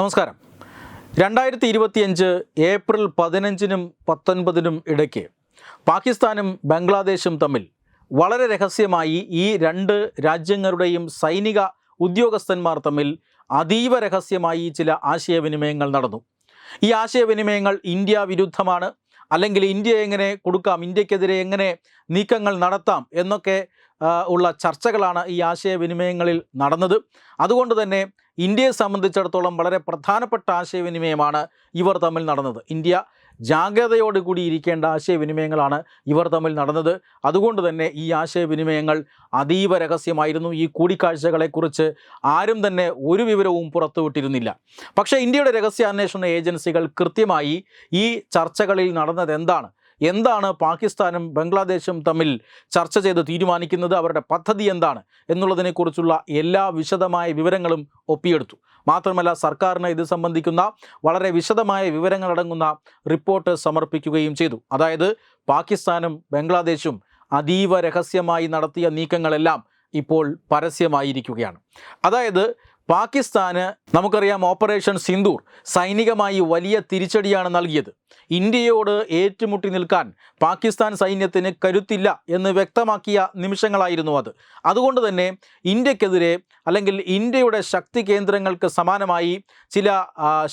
നമസ്കാരം. രണ്ടായിരത്തി ഇരുപത്തിയഞ്ച് ഏപ്രിൽ പതിനഞ്ചിനും പത്തൊൻപതിനും ഇടയ്ക്ക് പാകിസ്ഥാനും ബംഗ്ലാദേശും തമ്മിൽ വളരെ രഹസ്യമായി ഈ രണ്ട് രാജ്യങ്ങളുടെയും സൈനിക ഉദ്യോഗസ്ഥന്മാർ തമ്മിൽ അതീവ രഹസ്യമായി ചില ആശയവിനിമയങ്ങൾ നടന്നു. ഈ ആശയവിനിമയങ്ങൾ ഇന്ത്യ വിരുദ്ധമാണ്. അല്ലെങ്കിൽ ഇന്ത്യ എങ്ങനെ കൊടുക്കാം ഇന്ത്യക്കെതിരെ എങ്ങനെ നീക്കങ്ങൾ നടത്താം എന്നൊക്കെ ഉള്ള ചർച്ചകളാണ് ഈ ആശയവിനിമയങ്ങളിൽ നടന്നത്. അതുകൊണ്ട് തന്നെ ഇന്ത്യയെ സംബന്ധിച്ചിടത്തോളം വളരെ പ്രധാനപ്പെട്ട ആശയവിനിമയമാണ് ഇവർ തമ്മിൽ നടന്നത്. ഇന്ത്യ ജാഗ്രതയോടുകൂടി ഇരിക്കേണ്ട ആശയവിനിമയങ്ങളാണ് ഇവർ തമ്മിൽ നടന്നത്. അതുകൊണ്ട് തന്നെ ഈ ആശയവിനിമയങ്ങൾ അതീവ രഹസ്യമായിരുന്നു. ഈ കൂടിക്കാഴ്ചകളെക്കുറിച്ച് ആരും തന്നെ ഒരു വിവരവും പുറത്തുവിട്ടിരുന്നില്ല. പക്ഷേ ഇന്ത്യയുടെ രഹസ്യാന്വേഷണ ഏജൻസികൾ കൃത്യമായി ഈ ചർച്ചകളിൽ നടന്നത് എന്താണ്? എന്താണ് പാകിസ്ഥാനും ബംഗ്ലാദേശും തമ്മിൽ ചർച്ച ചെയ്ത് തീരുമാനിക്കുന്നത്? അവരുടെ പദ്ധതി എന്താണ്? എന്നുള്ളതിനെക്കുറിച്ചുള്ള എല്ലാ വിശദമായ വിവരങ്ങളും ഒപ്പിയെടുത്തു. മാത്രമല്ല സർക്കാരിന് ഇത് സംബന്ധിക്കുന്ന വളരെ വിശദമായ വിവരങ്ങളടങ്ങുന്ന റിപ്പോർട്ട് സമർപ്പിക്കുകയും ചെയ്തു. അതായത് പാകിസ്ഥാനും ബംഗ്ലാദേശും അതീവ രഹസ്യമായി നടത്തിയ നീക്കങ്ങളെല്ലാം ഇപ്പോൾ പരസ്യമായിരിക്കുകയാണ്. അതായത് പാകിസ്ഥാന് നമുക്കറിയാം ഓപ്പറേഷൻ സിന്ദൂർ സൈനികമായി വലിയ തിരിച്ചടിയാണ് നൽകിയത്. ഇന്ത്യയോട് ഏറ്റുമുട്ടി നിൽക്കാൻ പാകിസ്ഥാൻ സൈന്യത്തിന് കരുത്തില്ല എന്ന് വ്യക്തമാക്കിയ നിമിഷങ്ങളായിരുന്നു അത്. അതുകൊണ്ട് തന്നെ ഇന്ത്യക്കെതിരെ അല്ലെങ്കിൽ ഇന്ത്യയുടെ ശക്തി കേന്ദ്രങ്ങൾക്ക് സമാനമായി ചില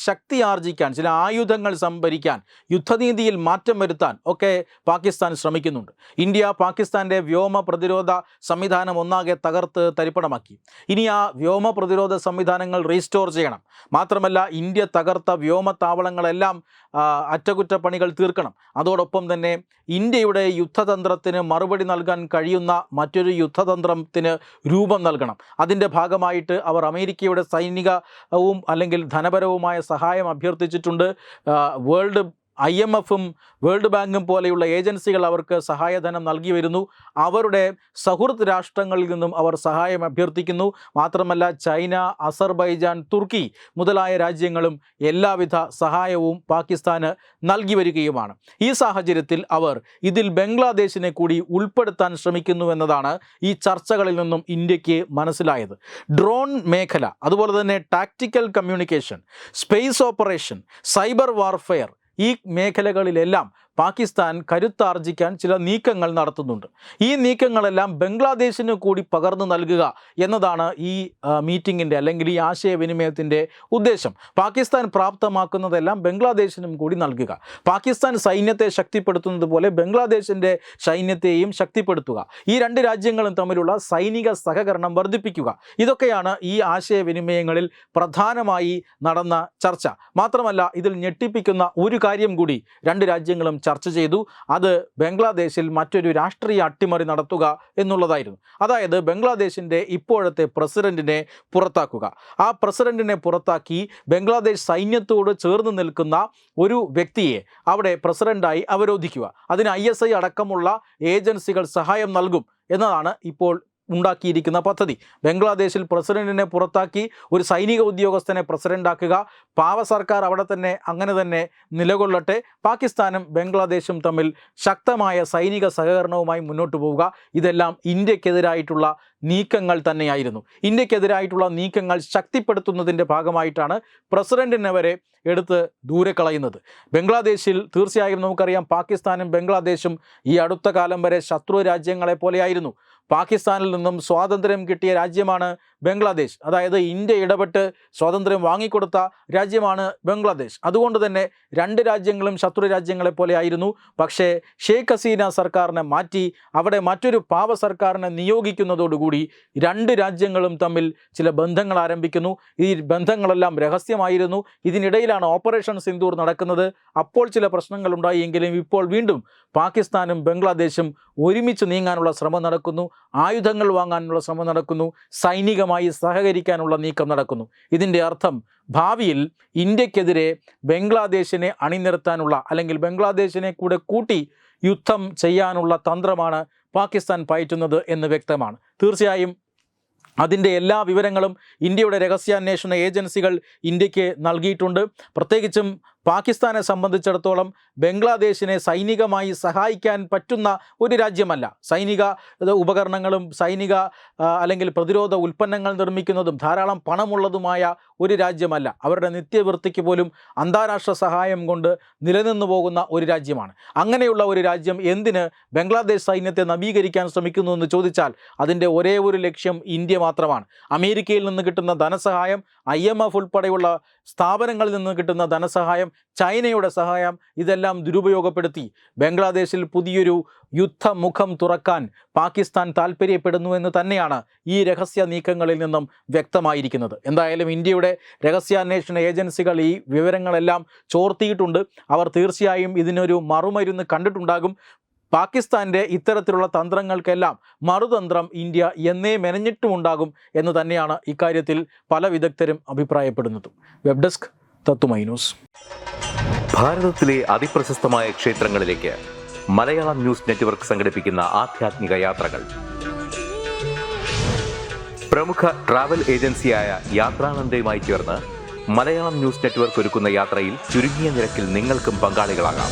ശക്തി ആർജിക്കാൻ ചില ആയുധങ്ങൾ സംഭരിക്കാൻ യുദ്ധനീതിയിൽ മാറ്റം വരുത്താൻ ഒക്കെ പാകിസ്ഥാൻ ശ്രമിക്കുന്നുണ്ട്. ഇന്ത്യ പാകിസ്ഥാന്റെ വ്യോമ പ്രതിരോധ സംവിധാനം ഒന്നാകെ തകർത്ത് തരിപ്പണമാക്കി. ഇനി ആ വ്യോമ പ്രതിരോധ സംവിധാനങ്ങൾ റീസ്റ്റോർ ചെയ്യണം. മാത്രമല്ല ഇന്ത്യ തകർത്ത വ്യോമത്താവളങ്ങളെല്ലാം ആ, അറ്റകുറ്റപ്പണികൾ തീർക്കണം. അതോടൊപ്പം തന്നെ ഇന്ത്യയുടെ യുദ്ധതന്ത്രത്തിന് മറുപടി നൽകാൻ കഴിയുന്ന മറ്റൊരു യുദ്ധതന്ത്രത്തിന് രൂപം നൽകണം. അതിന്റെ ഭാഗമായിട്ട് അവർ അമേരിക്കയുടെ സൈനികവും അല്ലെങ്കിൽ ധനപരവുമായ സഹായം അഭ്യർത്ഥിച്ചിട്ടുണ്ട്. വേൾഡ് ഐ എം എഫും വേൾഡ് ബാങ്കും പോലെയുള്ള ഏജൻസികൾ അവർക്ക് സഹായധനം നൽകി വരുന്നു. അവരുടെ സൗഹൃദ് രാഷ്ട്രങ്ങളിൽ നിന്നും അവർ സഹായം അഭ്യർത്ഥിക്കുന്നു. മാത്രമല്ല ചൈന അസർബൈജാൻ തുർക്കി മുതലായ രാജ്യങ്ങളും എല്ലാവിധ സഹായവും പാകിസ്ഥാന് നൽകി വരികയുമാണ്. ഈ സാഹചര്യത്തിൽ അവർ ഇതിൽ ബംഗ്ലാദേശിനെ കൂടി ഉൾപ്പെടുത്താൻ ശ്രമിക്കുന്നു എന്നതാണ് ഈ ചർച്ചകളിൽ നിന്നും ഇന്ത്യയ്ക്ക് മനസ്സിലായത്. ഡ്രോൺ മേഖല അതുപോലെ തന്നെ tactical communication space operation cyber warfare ഈ മേഖലകളിലെല്ലാം പാകിസ്ഥാൻ കരുത്താർജിക്കാൻ ചില നീക്കങ്ങൾ നടത്തുന്നുണ്ട്. ഈ നീക്കങ്ങളെല്ലാം ബംഗ്ലാദേശിന് കൂടി പകർന്നു നൽകുക എന്നതാണ് ഈ മീറ്റിങ്ങിന്റെ അല്ലെങ്കിൽ ഈ ആശയവിനിമയത്തിന്റെ ഉദ്ദേശം. പാകിസ്ഥാൻ പ്രാപ്തമാക്കുന്നതെല്ലാം ബംഗ്ലാദേശിനും കൂടി നൽകുക. പാകിസ്ഥാൻ സൈന്യത്തെ ശക്തിപ്പെടുത്തുന്നത് പോലെ ബംഗ്ലാദേശിന്റെ സൈന്യത്തെയും ശക്തിപ്പെടുത്തുക. ഈ രണ്ട് രാജ്യങ്ങളും തമ്മിലുള്ള സൈനിക സഹകരണം വർദ്ധിപ്പിക്കുക. ഇതൊക്കെയാണ് ഈ ആശയവിനിമയങ്ങളിൽ പ്രധാനമായി നടന്ന ചർച്ച. മാത്രമല്ല ഇതിൽ ഞെട്ടിപ്പിക്കുന്ന ഒരു കാര്യം കൂടി രണ്ട് രാജ്യങ്ങളും ചർച്ച ചെയ്തു. അത് ബംഗ്ലാദേശിൽ മറ്റൊരു രാഷ്ട്രീയ അട്ടിമറി നടത്തുക എന്നുള്ളതായിരുന്നു. അതായത് ബംഗ്ലാദേശിന്റെ ഇപ്പോഴത്തെ പ്രസിഡന്റിനെ പുറത്താക്കുക. ആ പ്രസിഡന്റിനെ പുറത്താക്കി ബംഗ്ലാദേശ് സൈന്യത്തോട് ചേർന്ന് നിൽക്കുന്ന ഒരു വ്യക്തിയെ അവിടെ പ്രസിഡന്റായി അവരോധിക്കുക. അതിന് ഐ അടക്കമുള്ള ഏജൻസികൾ സഹായം നൽകും എന്നതാണ് ഇപ്പോൾ ഉണ്ടാക്കിയിരിക്കുന്ന പദ്ധതി. ബംഗ്ലാദേശിൽ പ്രസിഡന്റിനെ പുറത്താക്കി ഒരു സൈനിക ഉദ്യോഗസ്ഥനെ പ്രസിഡന്റാക്കുക. പാവ സർക്കാർ അവിടെ തന്നെ അങ്ങനെ തന്നെ നിലകൊള്ളട്ടെ. പാകിസ്ഥാനും ബംഗ്ലാദേശും തമ്മിൽ ശക്തമായ സൈനിക സഹകരണവുമായി മുന്നോട്ട് പോവുക. ഇതെല്ലാം ഇന്ത്യക്കെതിരായിട്ടുള്ള നീക്കങ്ങൾ തന്നെയായിരുന്നു. ഇന്ത്യക്കെതിരായിട്ടുള്ള നീക്കങ്ങൾ ശക്തിപ്പെടുത്തുന്നതിന്റെ ഭാഗമായിട്ടാണ് പ്രസിഡന്റിനെ വരെ എടുത്ത് ദൂരെ കളയുന്നത്. ബംഗ്ലാദേശിൽ തീർച്ചയായും നമുക്കറിയാം പാകിസ്ഥാനും ബംഗ്ലാദേശും ഈ അടുത്ത കാലം വരെ ശത്രു രാജ്യങ്ങളെ പോലെയായിരുന്നു. പാകിസ്ഥാനിൽ നിന്നും സ്വാതന്ത്ര്യം കിട്ടിയ രാജ്യമാണ് ബംഗ്ലാദേശ്. അതായത് ഇന്ത്യ ഇടപെട്ട് സ്വാതന്ത്ര്യം വാങ്ങിക്കൊടുത്ത രാജ്യമാണ് ബംഗ്ലാദേശ്. അതുകൊണ്ട് തന്നെ രണ്ട് രാജ്യങ്ങളും ശത്രു രാജ്യങ്ങളെ പോലെ ആയിരുന്നു പക്ഷേ ഷെയ്ഖ് ഹസീന സർക്കാരിനെ മാറ്റി അവിടെ മറ്റൊരു പാവ സർക്കാരിനെ നിയോഗിക്കുന്നതോടുകൂടി രണ്ട് രാജ്യങ്ങളും തമ്മിൽ ചില ബന്ധങ്ങൾ ആരംഭിക്കുന്നു. ഈ ബന്ധങ്ങളെല്ലാം രഹസ്യമായിരുന്നു. ഇതിനിടയിലാണ് ഓപ്പറേഷൻ സിന്ദൂർ നടക്കുന്നത്. അപ്പോൾ ചില പ്രശ്നങ്ങൾ ഉണ്ടായെങ്കിലും ഇപ്പോൾ വീണ്ടും പാകിസ്ഥാനും ബംഗ്ലാദേശും ഒരുമിച്ച് നീങ്ങാനുള്ള ശ്രമം നടക്കുന്നു. ആയുധങ്ങൾ വാങ്ങാനുള്ള ശ്രമം നടക്കുന്നു. സൈനികമായി സഹകരിക്കാനുള്ള നീക്കം നടക്കുന്നു. ഇതിന്റെ അർത്ഥം ഭാവിയിൽ ഇന്ത്യക്കെതിരെ ബംഗ്ലാദേശിനെ അണിനിരത്താനുള്ള അല്ലെങ്കിൽ ബംഗ്ലാദേശിനെ കൂടെ കൂട്ടി യുദ്ധം ചെയ്യാനുള്ള തന്ത്രമാണ് പാകിസ്ഥാൻ പയറ്റുന്നത് എന്ന് വ്യക്തമാണ്. തീർച്ചയായും അതിന്റെ എല്ലാ വിവരങ്ങളും ഇന്ത്യയുടെ രഹസ്യാന്വേഷണ ഏജൻസികൾ ഇന്ത്യയ്ക്ക് നൽകിയിട്ടുണ്ട്. പ്രത്യേകിച്ചും പാകിസ്ഥാനെ സംബന്ധിച്ചിടത്തോളം ബംഗ്ലാദേശിനെ സൈനികമായി സഹായിക്കാൻ പറ്റുന്ന ഒരു രാജ്യമല്ല. സൈനിക ഉപകരണങ്ങളും സൈനിക അല്ലെങ്കിൽ പ്രതിരോധ ഉൽപ്പന്നങ്ങൾ നിർമ്മിക്കുന്നതും ധാരാളം പണമുള്ളതുമായ ഒരു രാജ്യമല്ല. അവരുടെ നിത്യവൃത്തിക്ക് പോലും അന്താരാഷ്ട്ര സഹായം കൊണ്ട് നിലനിന്നു പോകുന്ന ഒരു രാജ്യമാണ്. അങ്ങനെയുള്ള ഒരു രാജ്യം എന്തിന് ബംഗ്ലാദേശ് സൈന്യത്തെ നവീകരിക്കാൻ ശ്രമിക്കുന്നു എന്ന് ചോദിച്ചാൽ അതിന്റെ ഒരേ ഒരു ലക്ഷ്യം ഇന്ത്യ മാത്രമാണ്. അമേരിക്കയിൽ നിന്ന് കിട്ടുന്ന ധനസഹായം ഐ എം എഫ് ഉൾപ്പെടെയുള്ള സ്ഥാപനങ്ങളിൽ നിന്ന് കിട്ടുന്ന ധനസഹായം ചൈനയുടെ സഹായം ഇതെല്ലാം ദുരുപയോഗപ്പെടുത്തി. ബംഗ്ലാദേശിൽ പുതിയൊരു യുദ്ധമുഖം തുറക്കാൻ പാകിസ്ഥാൻ താൽപ്പര്യപ്പെടുന്നു എന്ന് തന്നെയാണ് ഈ രഹസ്യ നീക്കങ്ങളിൽ നിന്നും വ്യക്തമായിരിക്കുന്നത്. എന്തായാലും ഇന്ത്യയുടെ രഹസ്യാന്വേഷണ ഏജൻസികൾ ഈ വിവരങ്ങളെല്ലാം ചോർത്തിയിട്ടുണ്ട്. അവർ തീർച്ചയായും ഇതിനൊരു മറുമരുന്ന് കണ്ടിട്ടുണ്ടാകും. പാകിസ്ഥാന്റെ ഇത്തരത്തിലുള്ള തന്ത്രങ്ങൾക്കെല്ലാം മറുതന്ത്രം ഇന്ത്യ എന്നേ മെനഞ്ഞിട്ടുമുണ്ടാകും എന്ന് തന്നെയാണ് ഇക്കാര്യത്തിൽ പല വിദഗ്ധരും അഭിപ്രായപ്പെടുന്നത്. വെബ് ഡെസ്ക് തത്തുമൈ ന്യൂസ്. ഭാരതത്തിലെ അതിപ്രശസ്തമായ ക്ഷേത്രങ്ങളിലേക്ക് മലയാളം ന്യൂസ് നെറ്റ്വർക്ക് സംഘടിപ്പിക്കുന്ന ആധ്യാത്മിക യാത്രകൾ. പ്രമുഖ ട്രാവൽ ഏജൻസിയായ യാത്രാനന്ദയുമായി ചേർന്ന് മലയാളം ന്യൂസ് നെറ്റ്വർക്ക് ഒരുക്കുന്ന യാത്രയിൽ ചുരുങ്ങിയ നിരക്കിൽ നിങ്ങൾക്കും പങ്കാളികളാകാം.